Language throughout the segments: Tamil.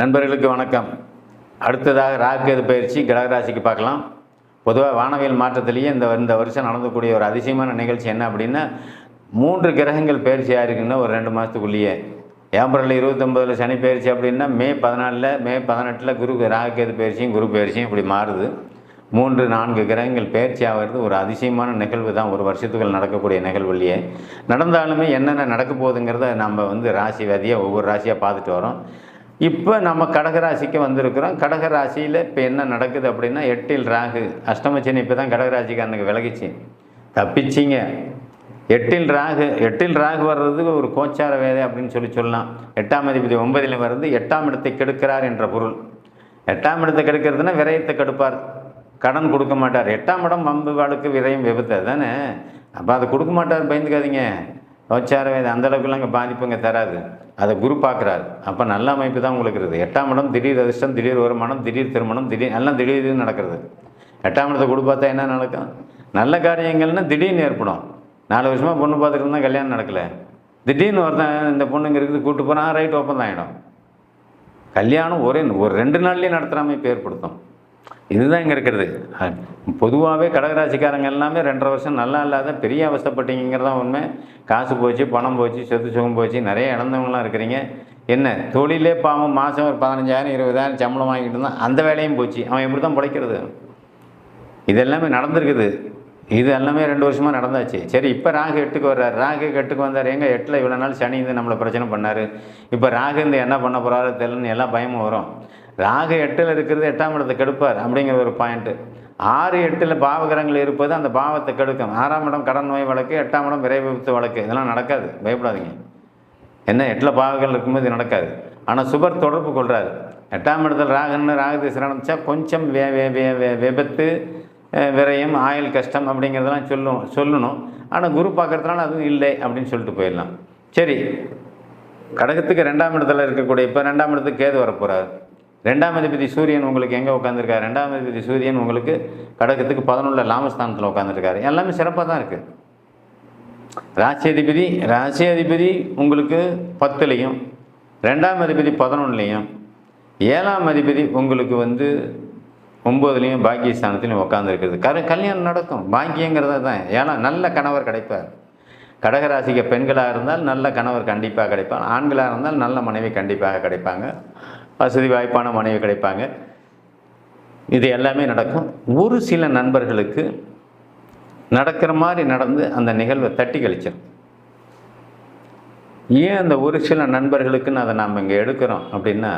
நண்பர்களுக்கு வணக்கம். அடுத்ததாக ராகுகேது பயிற்சி கடகராசிக்கு பார்க்கலாம். பொதுவாக வானவியல் மாற்றத்திலேயே இந்த இந்த வருஷம் நடந்தக்கூடிய ஒரு அதிசயமான நிகழ்ச்சி என்ன அப்படின்னா மூன்று கிரகங்கள் பயிற்சியாக இருக்குன்னா ஒரு ரெண்டு மாதத்துக்குள்ளேயே ஏப்ரல் இருபத்தொம்பதில் சனி பயிற்சி அப்படின்னா மே பதினாலில் மே பதினெட்டில் குரு ராகுகேது பயிற்சியும் குரு பயிற்சியும் இப்படி மாறுது. மூன்று நான்கு கிரகங்கள் பயிற்சி ஆகிறது ஒரு அதிசயமான நிகழ்வு தான். ஒரு வருஷத்துக்குள் நடக்கக்கூடிய நிகழ்வு இல்லையே நடந்தாலுமே என்னென்ன நடக்க போகுதுங்கிறத நம்ம வந்து ராசி வதியாக ஒவ்வொரு ராசியாக பார்த்துட்டு வரோம். இப்போ நம்ம கடகராசிக்கு வந்திருக்கிறோம். கடகராசியில் இப்போ என்ன நடக்குது அப்படின்னா எட்டில் ராகு. அஷ்டமச்சனி இப்போ தான் கடகராசிக்காரனுக்கு விலகிச்சு. தப்பிச்சிங்க. எட்டில் ராகு. எட்டில் ராகு வர்றது ஒரு கோச்சார வேதை அப்படின்னு சொல்லி சொல்லலாம். எட்டாம் அதிபதி ஒன்பதில் வர்றது எட்டாம் இடத்தை கெடுக்கிறார் என்ற பொருள். எட்டாம் இடத்தை கெடுக்கிறதுனா விரயத்தை கெடுப்பார். கடன் கொடுக்க மாட்டார். எட்டாம் இடம் வம்பு வாழ்க்கை விரயம் விபத்து. தானே அப்போ அதை கொடுக்க மாட்டார் பயந்துக்காதீங்க. கோச்சார வேதை அந்த அளவுக்குலாம் இங்கே பாதிப்புங்க தராது. அதை குரு பார்க்குறாரு. அப்போ நல்ல அமைப்பு தான் உங்களுக்கு இருக்குது. எட்டாம் இடம் திடீர் அதிர்ஷ்டம் திடீர் வருமானம் திடீர் திருமணம் திடீர் எல்லாம் திடீர்னு நடக்கிறது. எட்டாம் இடத்தை குடு பார்த்தா என்ன நடக்கும்? நல்ல காரியங்கள்னா திடீர்னு ஏற்படும். நாலு வருஷமாக பொண்ணு பார்த்துட்டு இருந்தால் கல்யாணம் நடக்கலை. திடீர்னு ஒருத்தன் இந்த பொண்ணுங்க இருக்குது கூப்பிட்டு போனால் ரைட் ஓப்பன் ஆகிடும் கல்யாணம் ஒரே ஒரு ரெண்டு நாள்லேயே நடத்துகிற அமைப்பு ஏற்படுத்தும். இதுதான் இங்கே இருக்கிறது. பொதுவாகவே கடகராசிக்காரங்க எல்லாமே ரெண்டரை வருஷம் நல்லா இல்லாத பெரிய அவஸ்தைப்பட்டீங்கிறது தான் உண்மை. காசு போச்சு பணம் போச்சு சொத்து சுகம் போச்சு நிறைய இழந்தவங்களாம் இருக்கிறீங்க. என்ன தொழிலே பாவம் மாதம் ஒரு பதினஞ்சாயிரம் இருபதாயிரம் சம்பளம் வாங்கிட்டு இருந்தான் அந்த வேலையும் போச்சு. அவன் எப்படி தான் பிழைக்கிறது? இது எல்லாமே நடந்திருக்குது. இது எல்லாமே ரெண்டு வருஷமாக நடந்தாச்சு. சரி இப்போ ராகு எட்டுக்கு வர்றார். ராகு எட்டுக்கு வந்தார். எங்க எட்டில் இவ்வளோ நாள் சனி இருந்து நம்மளை பிரச்சனை பண்ணார். இப்போ ராகு இந்த என்ன பண்ண போகிறாரு தெரியலன்னு எல்லாம் பயமும் வரும். ராக எட்டில் இருக்கிறது எட்டாம் இடத்தை கெடுப்பார் அப்படிங்கிற ஒரு பாயிண்ட்டு ஆறு எட்டில் பாவகிரகங்கள் இருப்பது அந்த பாவத்தை கெடுக்கும். ஆறாம் இடம் கடன் நோய் வழக்கு எட்டாம் இடம் விரை விபத்து வழக்கு. இதெல்லாம் நடக்காது. பயப்படாதீங்க. என்ன எட்டில் பாவங்கள் இருக்கும்போது இது நடக்காது. ஆனால் சுபர் தொடர்பு கொள்கிறாரு எட்டாம் இடத்துல ராகன்னு ராகு திசை நடந்துச்சா கொஞ்சம் வே வே வே வே விபத்து விரயம் ஆயுள் கஷ்டம் அப்படிங்கிறதெல்லாம் சொல்லும் சொல்லணும். ஆனால் குரு பார்க்கறதுனால அதுவும் இல்லை அப்படின்னு சொல்லிட்டு போயிடலாம். சரி. கடகத்துக்கு ரெண்டாம் இடத்துல இருக்கக்கூடிய இப்போ ரெண்டாம் இடத்துக்கு கேது வரப்போகிறார் ரெண்டாம் அதிபதி சூரியன் உங்களுக்கு எங்கே உட்காந்துருக்காரு ரெண்டாம் அதிபதி சூரியன் உங்களுக்கு கடகத்துக்கு பதினொன்றில் லாமஸ்தானத்தில் உட்காந்துருக்காரு எல்லாமே சிறப்பாக தான் இருக்குது ராசி அதிபதி ராசி அதிபதி உங்களுக்கு பத்துலேயும் ரெண்டாம் அதிபதி பதினொன்றுலேயும் ஏழாம் அதிபதி உங்களுக்கு வந்து ஒம்போதுலேயும் பாக்கியஸ்தானத்துலையும் உட்காந்துருக்குது கரு கல்யாணம் நடக்கும். பாக்கியங்கிறது தான். ஏன்னா நல்ல கணவர் கிடைப்பார். கடகராசிக்கு பெண்களாக இருந்தால் நல்ல கணவர் கண்டிப்பாக கிடைப்பார். ஆண்களாக இருந்தால் நல்ல மனைவி கண்டிப்பாக கிடைப்பாங்க. வசதி வாய்ப்பான மனைவி கிடைப்பாங்க. இது எல்லாமே நடக்கும். ஒரு சில நண்பர்களுக்கு நடக்கிற மாதிரி நடந்து அந்த நிகழ்வை தட்டி கழிச்சிடும் ஏன் அந்த ஒரு சில நண்பர்களுக்குன்னு அதை நாம் இங்கே எடுக்கிறோம் அப்படின்னா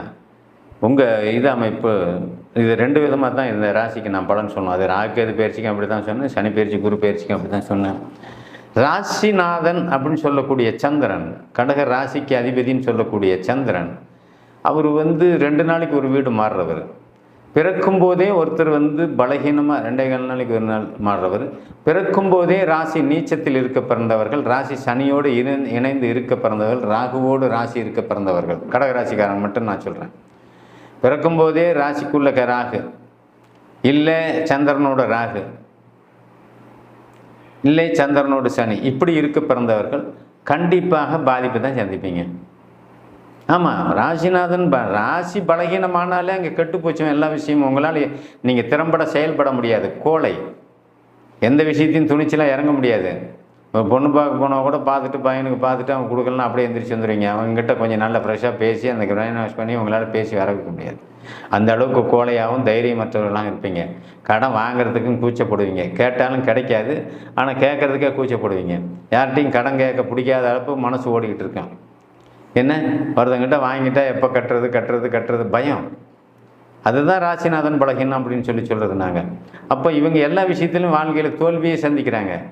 உங்கள் இது அமைப்பு இது ரெண்டு விதமாக தான் இந்த ராசிக்கு நான் பலன் சொன்னோம் அது ராகுகேது பயிற்சிக்கும் அப்படி தான் சொன்னேன் சனி பயிற்சி குரு பயிற்சிக்கும் அப்படி தான் சொன்னேன். ராசிநாதன் அப்படின்னு சொல்லக்கூடிய சந்திரன் கடக ராசிக்கு அதிபதின்னு சொல்லக்கூடிய சந்திரன் அவர் வந்து ரெண்டு நாளைக்கு ஒரு வீடு மாறுறவர். பிறக்கும் போதே ஒருத்தர் வந்து பலகீனமாக ரெண்டே கால் நாளைக்கு ஒரு நாள் மாறுறவர். பிறக்கும் போதே ராசி நீச்சத்தில் இருக்க பிறந்தவர்கள் ராசி சனியோடு இணை இணைந்து இருக்க பிறந்தவர்கள் ராகுவோடு ராசி இருக்க பிறந்தவர்கள். கடகராசிக்காரன் மட்டும் நான் சொல்கிறேன் பிறக்கும்போதே ராசிக்குள்ள ராகு. இல்லை சந்திரனோட ராகு. இல்லை சந்திரனோடு சனி. இப்படி இருக்க பிறந்தவர்கள் கண்டிப்பாக பாதிப்பு தான் சந்திப்பீங்க. ஆமாம் ராசிநாதன் ப ராசி பலகீனமானாலே அங்கே கெட்டுப்போச்சும் எல்லா விஷயமும். உங்களால் நீங்கள் திறம்பட செயல்பட முடியாது. கோழை. எந்த விஷயத்தையும் துணிச்சலாக இறங்க முடியாது. இப்போ பொண்ணு பார்க்க போனால் கூட பார்த்துட்டு பையனுக்கு பார்த்துட்டு அவன் கொடுக்கலாம் அப்படியே எந்திரிச்சு வந்துடுவீங்க அவங்ககிட்ட கொஞ்சம் நல்லா ஃப்ரெஷ்ஷாக பேசி அந்த கிரைன் வாஷ் பண்ணி உங்களால் பேசி வர வைக்க முடியாது. அந்த அளவுக்கு கோழையாகவும் தைரியமற்றவர்களாக இருப்பீங்க. கடன் வாங்குறதுக்கும் கூச்சப்படுவீங்க. கேட்டாலும் கிடைக்காது. ஆனால் கேட்கறதுக்கே கூச்சப்படுவீங்க. யார்கிட்டையும் கடன் கேட்க பிடிக்காத அளவுக்கு மனசு ஓடிக்கிட்டு இருக்கான். என்ன? ஒருத்தங்கிட்ட வாங்கிட்டா எப்போ கட்டுறது கட்டுறது கட்டுறது? பயம். அதுதான் ராசிநாதன் பழகின் அப்படின்னு சொல்லி சொல்கிறது நாங்கள் அப்போ இவங்க எல்லா விஷயத்திலும் வாழ்க்கையில் தோல்வியை சந்திக்கிறாங்க.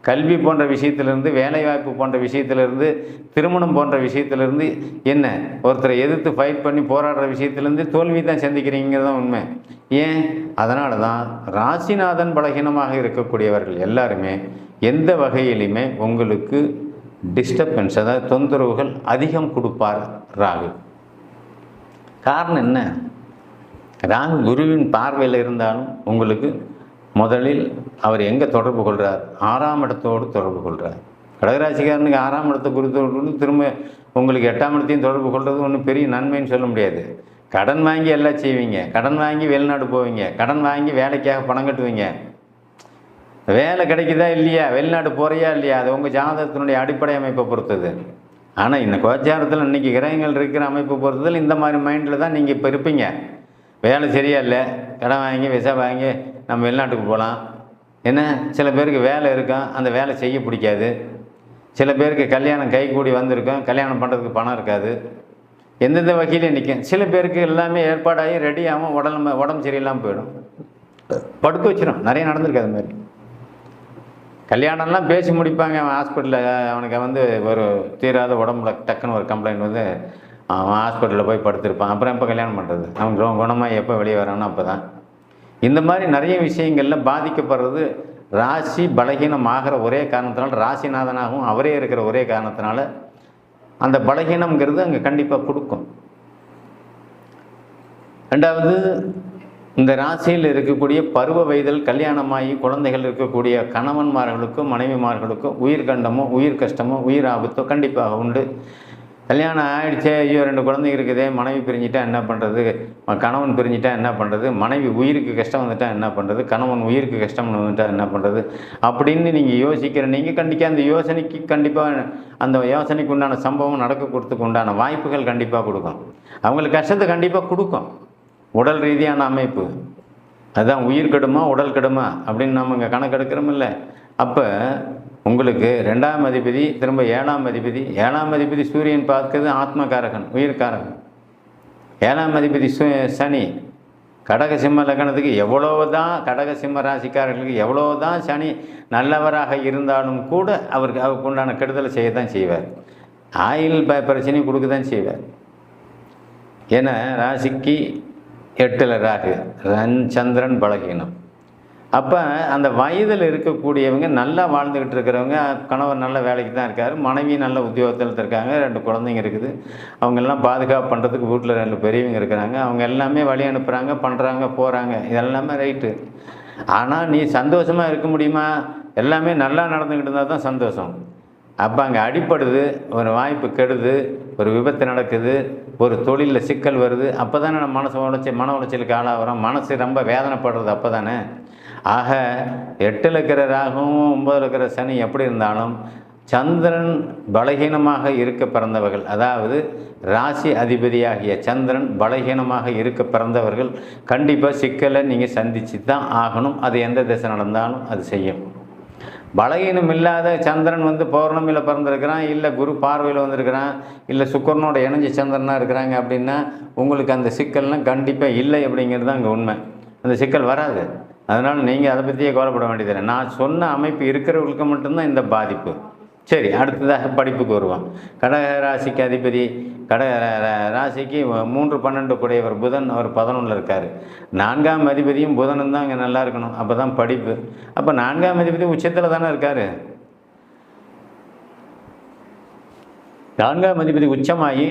கல்வி போன்ற விஷயத்திலிருந்து வேலைவாய்ப்பு போன்ற விஷயத்திலிருந்து திருமணம் போன்ற விஷயத்திலிருந்து என்ன? ஒருத்தரை எதிர்த்து ஃபைட் பண்ணி போராடுற விஷயத்திலேருந்து தோல்வி தான் சந்திக்கிறீங்க தான் உண்மை. ஏன்? அதனால தான் ராசிநாதன் பலகீனமாக இருக்கக்கூடியவர்கள் எல்லாருமே எந்த வகையிலுமே உங்களுக்கு டிஸ்டர்பன்ஸ் அதாவது தொந்தரவுகள் அதிகம் கொடுப்பார் ராகு. காரணம் என்ன? ராகு குருவின் பார்வையில் இருந்தாலும் உங்களுக்கு முதலில் அவர் எங்கே தொடர்பு கொள்கிறார் ஆறாம் இடத்தோடு தொடர்பு கொள்கிறார் கடகராசிக்காரனுக்கு ஆறாம் இடத்தை குரு திரும்ப உங்களுக்கு எட்டாம் இடத்தையும் தொடர்பு கொள்வது ஒன்றும் பெரிய நன்மைன்னு சொல்ல முடியாது. கடன் வாங்கி எல்லாம் செய்வீங்க. கடன் வாங்கி வெளிநாடு போவீங்க. கடன் வாங்கி வேலைக்காக பணம் கட்டுவீங்க. வேலை கிடைக்குதா இல்லையா? வெளிநாடு போறியா இல்லையா? அது உங்கள் ஜாதகத்தினுடைய அடிப்படை அமைப்பை பொறுத்தது. ஆனால் இந்த கோச்சாரத்தில் இன்றைக்கி கிரகங்கள் இருக்கிற அமைப்பை பொறுத்ததில் இந்த மாதிரி மைண்டில் தான் நீங்கள் இப்போ இருப்பீங்க. வேலை சரியா இல்லை கடன் வாங்கி விசா வாங்கி நம்ம வெளிநாட்டுக்கு போகலாம் என்ன? சில பேருக்கு வேலை இருக்கும் அந்த வேலை செய்ய பிடிக்காது. சில பேருக்கு கல்யாணம் கை கூடி வந்திருக்கும். கல்யாணம் பண்ணுறதுக்கு பணம் இருக்காது. எந்தெந்த வகையிலையும் நிற்கும் சில பேருக்கு எல்லாமே ஏற்பாடாகி ரெடியாகவும் உடம்பு உடம்பு சரியில்லாமல் போயிடும். படுக்க வச்சிடும் நிறைய நடந்திருக்கு அது மாதிரி. கல்யாணம்லாம் பேசி முடிப்பாங்க அவன் ஹாஸ்பிட்டலில் அவனுக்கு வந்து ஒரு தீராத உடம்புல டக்குன்னு ஒரு கம்ப்ளைண்ட் வந்து அவன் ஹாஸ்பிட்டலில் போய் படுத்திருப்பான். அப்புறம் எப்போ கல்யாணம் பண்ணுறது அவன் குண- குணமாக எப்போ வெளியே வரானோ அப்போ தான் இந்த மாதிரி நிறைய விஷயங்களில் பாதிக்கப்படுறது ராசி பலகீனம் ஆகிற ஒரே காரணத்தினால ராசிநாதனாகவும் அவரே இருக்கிற ஒரே காரணத்தினால அந்த பலகீனம்ங்கிறது அங்கே கண்டிப்பாக கொடுக்கும். ரெண்டாவது இந்த ராசியில் இருக்கக்கூடிய பருவ வயதில் கல்யாணமாகி குழந்தைகள் இருக்கக்கூடிய கணவன்மார்களுக்கும் மனைவிமார்களுக்கும் உயிர் கண்டமோ உயிர் கஷ்டமோ உயிர் ஆபத்தோ கண்டிப்பாக உண்டு. கல்யாணம் ஆயிடுச்சே ஐயோ ரெண்டு குழந்தைங்க இருக்குதே மனைவி பிரிஞ்சிட்டா என்ன பண்ணுறது கணவன் பிரிஞ்சிட்டா என்ன பண்ணுறது மனைவி உயிருக்கு கஷ்டம் வந்துட்டா என்ன பண்ணுறது கணவன் உயிருக்கு கஷ்டம் வந்துட்டா என்ன பண்ணுறது அப்படின்னு நீங்கள் யோசிக்கிற நீங்கள் கண்டிப்பாக அந்த யோசனைக்கு கண்டிப்பாக அந்த யோசனைக்கு உண்டான சம்பவம் நடக்க கொடுத்துக்கு உண்டான வாய்ப்புகள் கண்டிப்பாக கொடுக்கும். அவங்களுக்கு கஷ்டத்தை கண்டிப்பாக கொடுக்கும். உடல் ரீதியான அமைப்பு. அதுதான் உயிர் கெடுமா உடல் கெடுமா அப்படின்னு நம்ம இங்கே கணக்கெடுக்கிறோமில்ல அப்போ உங்களுக்கு ரெண்டாம் அதிபதி திரும்ப ஏழாம் அதிபதி. ஏழாம் அதிபதி சூரியன் பார்க்கிறது ஆத்மகாரகன் உயிர்காரகன். ஏழாம் அதிபதி சு சனி கடக சிம்ம லக்னத்துக்கு எவ்வளோ தான் கடக சிம்ம ராசிக்காரர்களுக்கு எவ்வளோ தான் சனி நல்லவராக இருந்தாலும் கூட அவருக்கு அவருக்கு உண்டான கெடுதலை செய்ய தான் செய்வார். ஆயில் ப பிரச்சனையும் கொடுக்க தான் செய்வார். ஏன்னா ராசிக்கு எட்டில் ராகு ரன் சந்திரன் பலகீனம். அப்போ அந்த வயதில் இருக்கக்கூடியவங்க நல்லா வாழ்ந்துக்கிட்டு இருக்கிறவங்க கணவர் நல்ல வேலைக்கு தான் இருக்கார் மனைவி நல்ல உத்தியோகத்தில் இருக்காங்க ரெண்டு குழந்தைங்க இருக்குது. அவங்கெல்லாம் பாதுகாப்பு பண்ணுறதுக்கு வீட்டில் ரெண்டு பெரியவங்க இருக்கிறாங்க. அவங்க எல்லாமே வழி அனுப்புகிறாங்க பண்ணுறாங்க போகிறாங்க இதெல்லாமே ரைட்டு. ஆனால் நீ சந்தோஷமாக இருக்க முடியுமா? எல்லாமே நல்லா நடந்துக்கிட்டு இருந்தால் தான் சந்தோஷம். அப்போ அங்கே அடிப்படுது ஒரு வாய்ப்பு கெடுது ஒரு விபத்து நடக்குது ஒரு தொழிலில் சிக்கல் வருது அப்போ தானே நம்ம மனசு உளைச்சி மன உளைச்சலுக்கு ஆளாகிறோம். மனசு ரொம்ப வேதனைப்படுறது அப்போ தானே ஆக எட்டில் இருக்கிற ராகவும் ஒம்பதில் இருக்கிற சனி எப்படி இருந்தாலும் சந்திரன் பலகீனமாக இருக்க பிறந்தவர்கள் அதாவது ராசி அதிபதியாகிய சந்திரன் பலகீனமாக இருக்க பிறந்தவர்கள் கண்டிப்பாக சிக்கலை நீங்கள் சந்திச்சு தான் ஆகணும். அது எந்த திசை நடந்தாலும் அது செய்யும். பலகீனம் இல்லாத சந்திரன் வந்து பௌர்ணமியில் பிறந்திருக்கிறான் இல்லை குரு பார்வையில் வந்திருக்கிறான் இல்லை சுக்கரனோட இணைஞ்ச சந்திரனாக இருக்கிறாங்க அப்படின்னா உங்களுக்கு அந்த சிக்கல்லாம் கண்டிப்பாக இல்லை அப்படிங்கிறது தான் அங்கே உண்மை. அந்த சிக்கல் வராது. அதனால் நீங்கள் அதை பற்றியே கவலைப்பட வேண்டியதில்லை. நான் சொன்ன அமைப்பு இருக்கிறவங்களுக்கு மட்டும்தான் இந்த பாதிப்பு. சரி அடுத்ததாக படிப்புக்கு வருவோம். கடக ராசிக்கு அதிபதி கடக ராசிக்கு மூன்று பன்னெண்டு கூடையவர் புதன் அவர் பதினொன்றில் இருக்கார். நான்காம் அதிபதியும் புதனும் தான் அங்கே நல்லா இருக்கணும். அப்போ தான் படிப்பு. அப்போ நான்காம் அதிபதி உச்சத்தில் தானே இருக்கார்? நான்காம் அதிபதி உச்சமாகி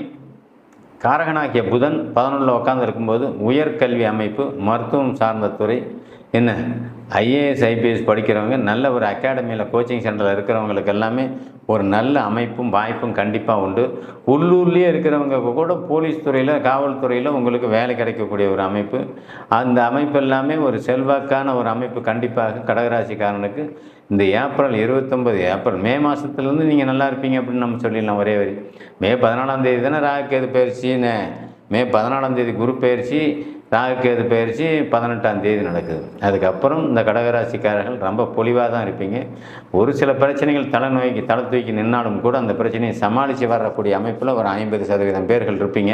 காரகனாகிய புதன் பதினொன்றில் உட்கார்ந்து இருக்கும்போது உயர்கல்வி அமைப்பு மருத்துவம் சார்ந்த துறை என்ன? ஐஏஎஸ் ஐபிஎஸ் படிக்கிறவங்க நல்ல ஒரு அகாடமியில் கோச்சிங் சென்டரில் இருக்கிறவங்களுக்கு எல்லாமே ஒரு நல்ல அமைப்பும் வாய்ப்பும் கண்டிப்பாக உண்டு. உள்ளூர்லேயே இருக்கிறவங்க கூட போலீஸ் துறையில் காவல்துறையில் உங்களுக்கு வேலை கிடைக்கக்கூடிய ஒரு அமைப்பு. அந்த அமைப்பு எல்லாமே ஒரு செல்வாக்கான ஒரு அமைப்பு கண்டிப்பாக கடகராசிக்காரனுக்கு. இந்த ஏப்ரல் இருபத்தொம்பது ஏப்ரல் மே மாதத்துலேருந்து நீங்கள் நல்லா இருப்பீங்க அப்படின்னு நம்ம சொல்லிடலாம் ஒரே வரி. மே பதினாலாம் தேதி தானே ராகுகேது பயிற்சின்னு. மே பதினாலாம் தேதி குரு பயிற்சி. ராகுக்கேது பயிற்சி பதினெட்டாம் தேதி நடக்குது. அதுக்கப்புறம் இந்த கடகராசிக்காரர்கள் ரொம்ப பொலிவாக தான் இருப்பீங்க. ஒரு சில பிரச்சனைகள் தலை நோய்க்கு தலை தூக்கி நின்னாலும் கூட அந்த பிரச்சனையை சமாளித்து வரக்கூடிய அமைப்பில் ஒரு ஐம்பது சதவீதம் பேர்கள் இருப்பீங்க.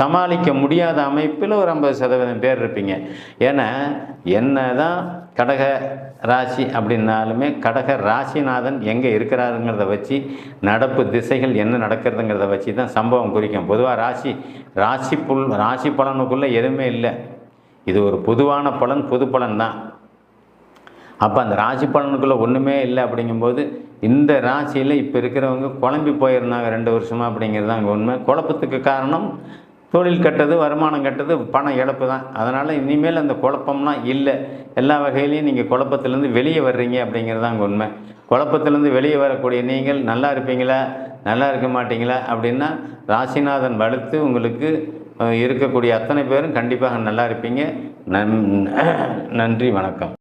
சமாளிக்க முடியாத அமைப்பில் ஒரு ஐம்பது சதவீதம் பேர் இருப்பீங்க. ஏன்னா என்ன தான் கடக ராசி அப்படின்னாலுமே கடக ராசிநாதன் எங்கே இருக்கிறாருங்கிறத வச்சு நடப்பு திசைகள் என்ன நடக்கிறதுங்கிறத வச்சு தான் சம்பவம் குறிக்கும். பொதுவாக ராசி ராசி புல் ராசி பலனுக்குள்ளே எதுவுமே இல்லை. இது ஒரு பொதுவான பலன் பொது பலன் தான். அப்போ அந்த ராசி பலனுக்குள்ளே ஒன்றுமே இல்லை அப்படிங்கும்போது இந்த ராசியில் இப்போ இருக்கிறவங்க குழம்பி போயிருந்தாங்க ரெண்டு வருஷமாக அப்படிங்கிறது தான் உண்மை. குழப்பத்துக்கு காரணம் தொழில் கட்டது வருமானம் கட்டது பண இழப்பு தான். அதனால் இனிமேல் அந்த குழப்பம்லாம் இல்லை. எல்லா வகையிலையும் நீங்கள் குழப்பத்திலேருந்து வெளியே வர்றீங்க அப்படிங்கிறது தான் உண்மை. குழப்பத்திலேருந்து வெளியே வரக்கூடிய நீங்கள் நல்லா இருப்பீங்களா? நல்லா இருக்க மாட்டீங்களா? அப்படின்னா ராசிநாதன் வலுத்து உங்களுக்கு இருக்கக்கூடிய அத்தனை பேரும் கண்டிப்பாக நல்லா இருப்பீங்க. நன் நன்றி வணக்கம்.